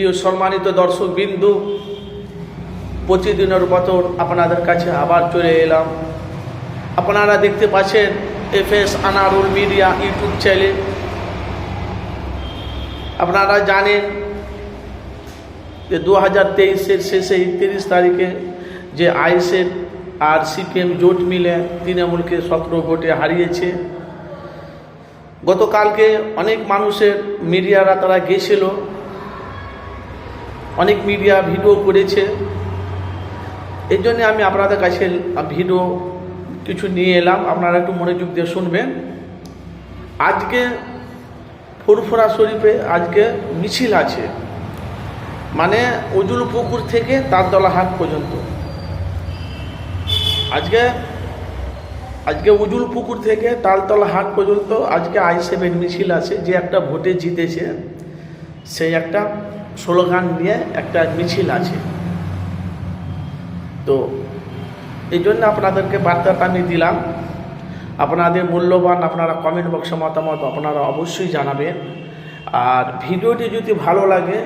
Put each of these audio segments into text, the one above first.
প্রিয় সম্মানিত দর্শক বিন্দু প্রতিদিনের মতন আপনাদের কাছে আবার চলে এলাম। আপনারা দেখতে পাচ্ছেন F S Anarul media YouTube channel. আপনারা জানেন যে দু হাজার তেইশের শেষে তিরিশ তারিখে যে আইসের আর সিপিএম জোট মিলে তৃণমূলকে সতেরো ভোটে হারিয়েছে। গতকালকে অনেক মানুষের মিডিয়ারা তারা গেছিল। অনেক মিডিয়া ভিডিও করেছে। এই জন্যে আমি আপনাদের কাছে ভিডিও কিছু নিয়ে এলাম। আপনারা একটু মনোযোগ দিয়ে শুনবেন। আজকে ফুরফুরা শরীফে আজকে মিছিল আছে। মানে উজুল পুকুর থেকে তারতলা হাট পর্যন্ত। আজকে আজকে উজুল পুকুর থেকে তালতলা হাট পর্যন্ত আজকে আই সেভেন মিছিল আছে। যে একটা ভোটে জিতেছে, সেই একটা স্লোগান নিয়ে একটা মিছিল আছে। তো এই জন্য আপনাদেরকে বার্তাটা আমি দিলাম। আপনাদের মূল্যবান, আপনারা কমেন্ট বক্সে মতামত আপনারা অবশ্যই জানাবেন। আর ভিডিওটি যদি ভালো লাগে,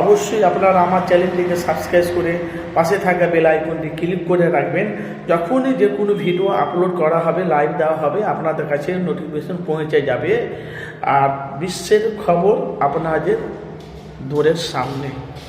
অবশ্যই আপনারা আমার চ্যানেলটিকে সাবস্ক্রাইব করে পাশে থাকা বেল আইকনটি ক্লিক করে রাখবেন। যখনই যে কোনো ভিডিও আপলোড করা হবে লাইভ দেওয়া হবে, আপনাদের কাছে নোটিফিকেশন পৌঁছে যাবে। আর বিশ্বের খবর আপনাদের দূরের সামনে।